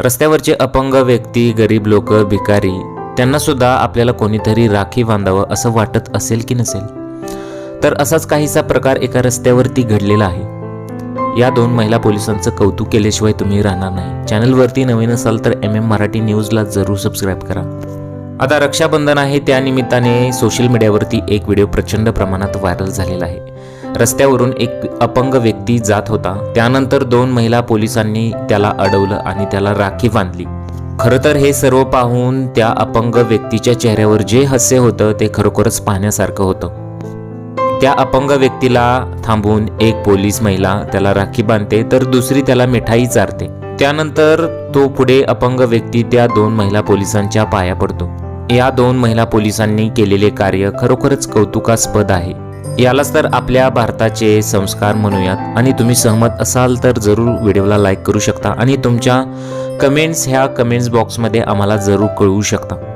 रस्त्यावरचे अपंग व्यक्ती गरीब लोक भिकारी त्यांना सुद्धा आपल्याला कोणीतरी राखी बांधावं असं वाटत असेल की नसेल? तर असाच काहीसा प्रकार एका रस्त्यावरती घडलेला आहे. या दोन महिला पोलिसांचं कौतुक केल्याशिवाय तुम्ही राहणार नाही. चॅनलवरती नवीन असाल तर एम एम मराठी न्यूजला जरूर सबस्क्राईब करा. आता रक्षाबंधन आहे त्या निमित्ताने सोशल मीडियावरती एक व्हिडिओ प्रचंड प्रमाणात व्हायरल झालेला आहे. रस्त्यावरून एक अपंग व्यक्ती जात होता. त्यानंतर दोन महिला पोलिसांनी त्याला अडवलं आणि त्याला राखी बांधली. खरं तर हे सर्व पाहून त्या अपंग व्यक्तीच्या चेहऱ्यावर जे हास्य होतं ते खरोखरच पाहण्यासारखं होतं. त्या अपंग व्यक्तीला थांबून एक पोलीस महिला त्याला राखी बांधते तर दुसरी त्याला मिठाई चारते. त्यानंतर तो पुढे अपंग व्यक्ती त्या दोन महिला पोलिसांच्या पाया पडतो. या दोन महिला पोलिसांनी केलेले कार्य खरोखरच कौतुकास्पद आहे. यालाच तर आपल्या भारताचे संस्कार म्हणूयात. आणि तुम्ही सहमत असाल तर जरूर व्हिडिओला लाईक करू शकता आणि तुमच्या कमेंट्स ह्या कमेंट्स बॉक्समध्ये आम्हाला जरूर कळवू शकता.